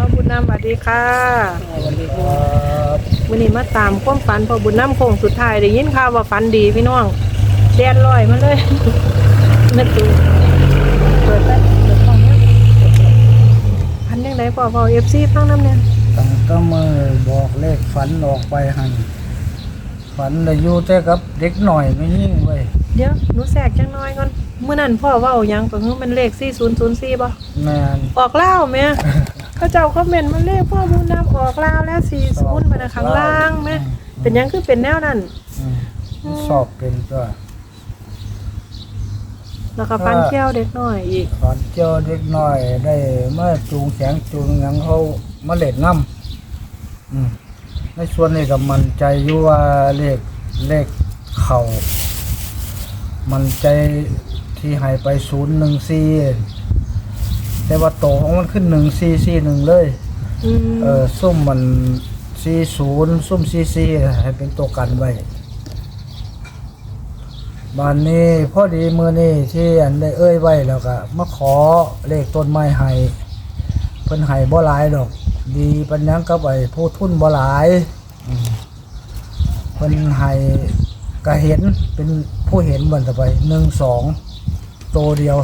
พ่อบุญนำสวัสดีค่ะวันนี้ครับวันนี้มาตามความฝันพ่อบุญนำโค้งสุดท้ายได้ยินข่าวว่าฝันดีพี่น้องแดนลอยมาเลยนั่นตูเปิดไปเปิดห้องนะพันยังไงพ่อพ่อเอฟซีฟังน้ำเนี่ยตั้งก็มือบอกเลขฝันออกไปหันฝันได้อยู่แต่กับเด็กหน่อยไม่ยิ่งเว้ยเดี๋ยวหนูแทรกจังน้อยก่อนเมื่อนั้นพ่อเว่าหยังก็คือมันเลข4004ป่ะแม่นออกเล่าวแม่ เขาเจ้าคอมเมนต์มาเลขพ่อบุญนำออกเล่าวแล้ว40มานะข้างล่างแม่เป็นหยังคือเป็นแนวนั้น อืมสอบเป็นก็แล้วก็ฟันเขี้ยวเด็กน้อยอีกฝันเจอเด็กหน่อยได้มาจูงแขงจูงหยังเขามาเล่นน้ำอืมในส่วนนี้ก็มันใจอยู่ว่าเลขเลขเข่ามันใจที่ใหายไปศูนย์หนึ่งสี่ แต่ว่าโตของมันขึ้นหนึ่งสี่สี่หนึ่งเลยอืมเออซุ่มมันสี่ศูนย์ซุ่มสี่สี่ให้เป็นตัวกันไว้บานนี้พอดีมือนี้ที่อันได้เอ้ยไว้แล้วก็มาขอเลขต้นไม้ให้เพิ่นให้บ่หลายดอก ดีปัญญังกับไอ้ผู้ทุนบ่หลายอืมเพิ่นให้ก็เห็นเป็นผู้เห็นบันต่อไปหนึ่งสองตัวเดียว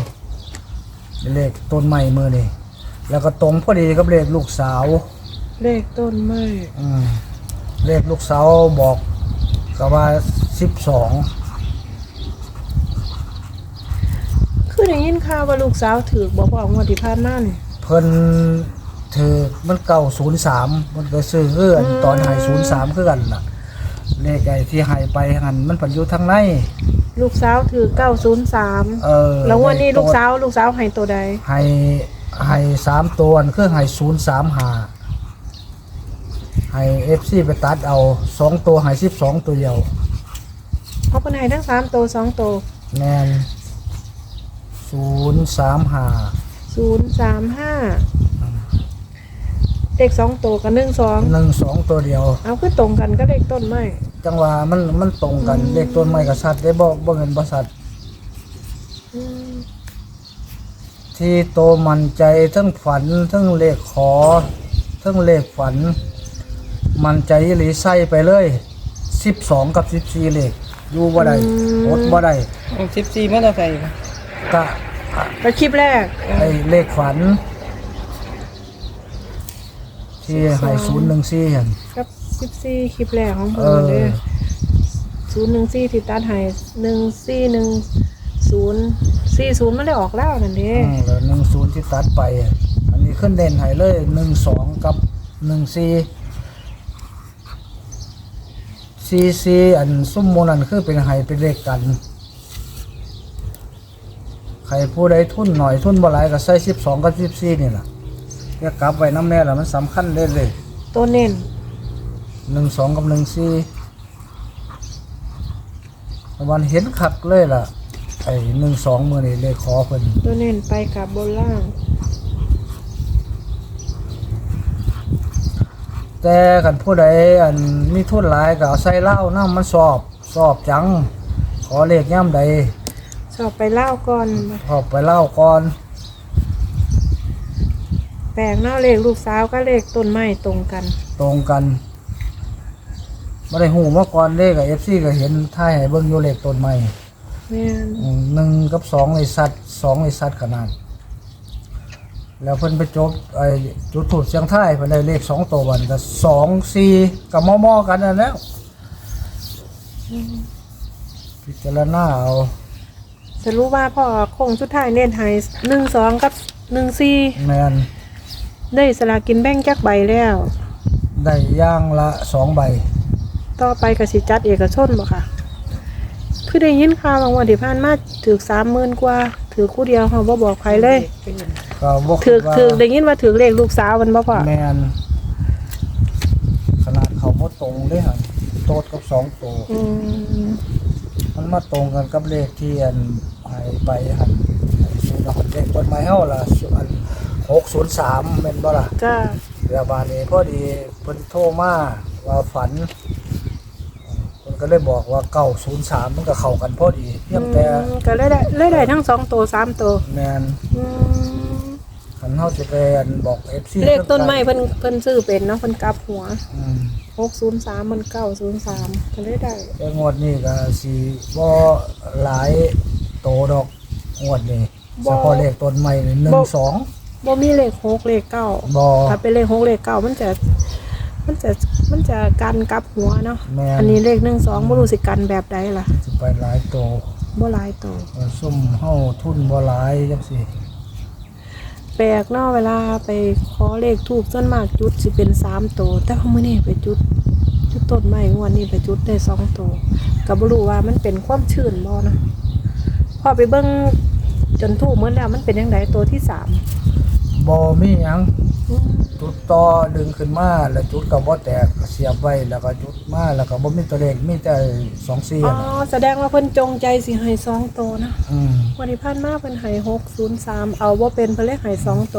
เลขต้นไม้มือนี่แล้วก็ตรงพอดีกับเลขลูกสาว เลขต้นไม้อืมเลขลูกสาวบอกก็ว่าสิบสองคือได้ยินข่าวว่าลูกสาวถือบอกว่างวดที่ผ่านมานี่เพิ่นถือมันเก่าศูนย์สามมันก็ซื้อเพื่อนอืมตอนใหายศูนย์สามคือกันล่ะ เลขไอ้ที่ใหายไปหันมันปันอยู่ทางในลูกสาวถือ903เออแล้ววันนี้ลูกสาวลูกสาวให้ตัวใดให้ให้สามตัวนั่นคือให้ศูนย์สามหาให้เอฟซีไปตัดเอาสองตัวให้สิบสองตัวเดียวเพราะเพิ่นให้ทั้ง3ตัว2ตัวแมนศูนย์สามหา035 เลข2ตัวกับ12หนึ่งสองตัวเดียว เอาคือตรงกันก็เลขต้นไม้จังหวะมันมันตรงกันเลขต้นไม้กับสัตว์ได้บ่บ่เงินบ่สัตว์อืมที่โตมันใจทั้งฝันทั้งเลขขอทั้งเลขฝัน มันใจอีหลีใส่ไปเลย12กับ14เลขอยู่บ่ได้อดบ่ได้สิบสี่มาตราใส่กะไปคลิปแรกไอ้เลขฝัน ที่ให้014หั่นกับ14คลิปแรกของเอเพิ่นอเด้อ014ที่ตัดให้1410 40มันได้ออกแล้วนั่นเด้อืมแล้ว10ที่ตัดไป อันนี้ขึ้นเด่นให้เลย12กับ14ซีซีอันซุ่มโมนันคือเป็นไห้เป็นเลขกันใครผู้ใดทุนหน่อยทุนบ่หลายก็ใส่สิบสองกับสิบสี่นี่แหละ แค่กลับไว้น้ำแน่ละมันสำคัญเลยเลยตัวเน้นหนึ่งสองกับหนึ่งสี่วันเห็นคักเลยล่ะ ไอ้หนึ่งสองมือนี่เลยขอเพิ่นตัวเน้นไปกับบนล่าง แต่กันผู้ใดอันมีทุนหลายก็เอาใส่เหล้าน้ำมันสอบสอบจัง ขอเลขย่ำใดชอบไปเล่าก่อนขอไปเหล้าก่อนแปลกเนาะเลขลูกสาวก็เลขต้นไม้ตรงกัน ตรงกันไม่ได้หูมาก่อนเลขกับเอฟซีก็เห็นท่ายให้เบิ้งอยู่เลขต้นไม้แม่นอืมหนึ่งกับสองในสัตว์สองในสัตว์ขนาด แล้วเพิ่นไปจบไอ้จุดถูกเสียงท่ายเพิ่นได้เลขสองตัววันก็สองสี่กับมอมอๆกันนั่นแหล้วพิจารณาเอาสรุปว่าพ่อคงสุดท้ายเน้นให้หนึ่งสองกับหนึ่งสี่แมน ได้สลากกินแบ่งจักใบแล้ว ได้อย่างละสองใบ ต่อไปก็สิจัดเอกชนบ่ค่ะคือได้ยินข่าวบางวันที่ผ่านมาถือสามหมื่นกว่าถือคู่เดียวเขาบ่บอกใครเลยก็บอกถือว่าถือได้ยินว่าถือเลขลูกสาวมันบ่พ่อแมนขนาดเขาบ่ตรงเลยฮะโตดกับสองตัวอืมมันมาตรงกันกับเลขที่อันหายไปหันไอ้ศูนย์หันเลขต้นไม้เฮาล่ะอัน หกศูนย์สามเป็นบ่ล่ะจ้าเรือบานนี้พอดีเพิ่นโทรมาว่าฝันเพิ่นก็เลยบอกว่าเก้าศูนย์สามมันก็เข้ากันพอดีเพียงแต่อืมก็เลยได้เลยได้ทั้งสองตัวสามตัวแมนอืมขคันเฮาสิไปอันบอก FC เลขต้นไม้เพิ่นเพิ่นซื้อเป็นเนาะเพิ่นกลับหัวอืม603มัน903เพิ่นได้ได้แต่งวดนี้ก็สิบ่หลายโตดอกงวดนี้เฉพาะเลขต้นไม้นี่หนึ่งสอง บ่มีเลข6เลข9บ่ถ้าเป็นเลข6เลข9มันจะ มันจะมันจะกันกลับหัวเนาะแม่น อันนี้เลข1 2บ่รู้สิกันแบบใดล่ะสิไปหลายโตบ่หลายโตเออซุ่มเฮาทุนบ่หลายจังซี่แปลกเนาะเวลาไปขอเลขทูบส่วนมากจุดสิเป็น3โตแต่ว่ามื้อนี้ไปจุดจุดต้นไม้งวดนี้ไปจุดได้2โตก็บ่รู้ว่ามันเป็นความชื้นบ่นะพอไปเบิ่งจนทูบหมดแล้วมันเป็นจังไดโตที่สาม บ่มีหยังอืมจุดต่อดึงขึ้นมาแล้วจุดก็บ่แตกเสียบไว้แล้วก็จุดมาแล้วก็บ่มีตัวเลขมีแต่2 4อ๋อน่ะแสดงว่าเพิ่นจงใจสิให้สองโตนะอืมวันนี้ผ่านมาเพิ่นให้หกศูนย์สามเอาว่าเป็นเพิ่นเลขให้สองโต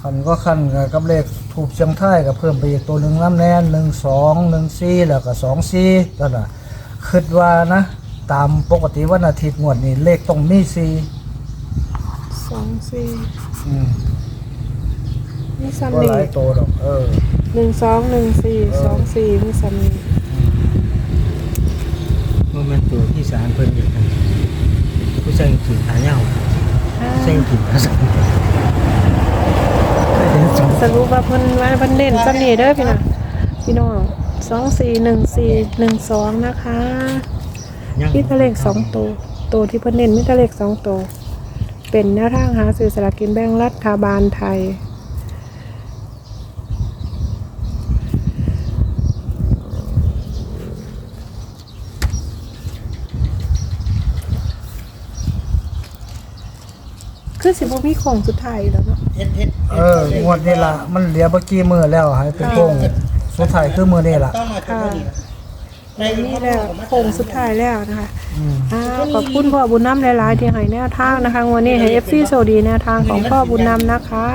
คันก็คันกับกับเลขถูกเชียงไทยก็เพิ่มไปอีกตัวหนึงน้ำแน่น1 2 1 4แล้วก็2 4นั่นน่ะคิดว่านะ ตามปกติวันอาทิตย์งวดนี้เลขต้องมี4 สองสี่อืมมีซัมบ่นี่หลายโตดอก เออ หนึ่งสองหนึ่งสี่สองสี่มีซัมนี่ว่ามันตัวที่สารเพิ่นอยู่กันผู้ใส่ขีดขาเหย้าใส่ขีดขานเป็นสองสรุปว่าเพิ่นว่าเพิ่นเน้นซัมนี่เด้อพี่น้องพี่น้องสองสี่หนึ่งสี่หนึ่งสองนะคะ มีแต่เลขสองโตวโตวที่เพิ่นเน้นมีแต่เลขสองโตว เป็นแนวทางหาซื้อสลากกินแบ่งรัฐบาลไทย คือสิบ่มีของสุดท้ายอยู่แล้วเนาะเฮ็ดเฮ็ดเอองวดนี้ล่ะมันเหลือบ่กี่มื้อแล้วให้เป็นโค้งสุดท้ายคือมื้อนี้ล่ะต้องมาตัวนี้ใน นี้แล้วโค้งสุดท้ายแล้วนะคะอืมอ่าขอบคุณพ่อบุญนำหลายๆที่ให้แนวทางนะคะวันนี้ให้ FC โชคดีแนวทางของพ่อบุญนำนะคะ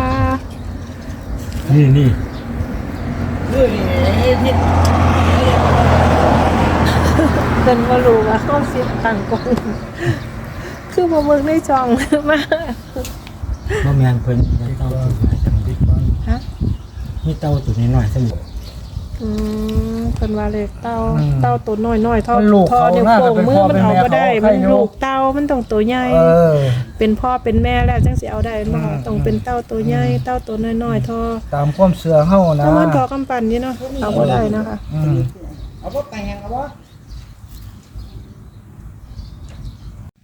นี่นี่นี่เฮ็ดเฮ็ดเพิ่นบ่รู้ว่าเฮาสิตั้งกล้องคือบ่เบิ่งในช่องมาบ่แม่นเพิ่นจะเต้าตัวใหญ่จังดิฮะมีเต้าตัวน้อยๆสมุ อืมเพิ่นว่าเลขเต้าอืมเต้าตัวน้อยๆเท่ามันลูกเท่อเขานิ้วน่าโป้จะงเป็นมืพ่ออมันเป็นเอาแม่บ่ได้ เขามันให้อยู่ลูกเต้ามันต้องตัวใหญ่ เออ เป็นพ่อเป็นแม่แล้วจังสิเอาได้บ่อืม ต้องเป็นเต้าตัวใหญ่เต้าตัวน้อยๆเท่อตามความเชื่อเฮานะถ้ามันทอกำปั้นนี่เนาะเอาบ่ได้นะคะอืมเอาบ่แต่งเอาบ่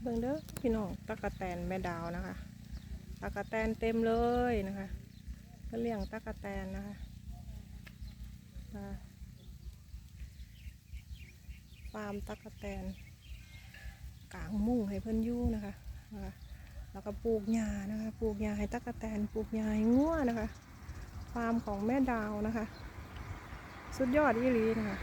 เบิ่งเด้อพี่น้องตะกะแตนแม่ดาวนะคะตะกะแตนเต็มเลยนะคะ ก็เลี้ยงตะกะแตนนะคะ อ่าฟาร์มตะกะแตนกลางมุ้งให้เพื่อนยู่นะคะนะคะ แล้วก็ปลูกหญ้านะคะปลูกหญ้าให้ตะกะแตนปลูกหญ้าให้งัวนะคะ ฟาร์มของแม่ดาวนะคะ สุดยอดอีหลีนะคะ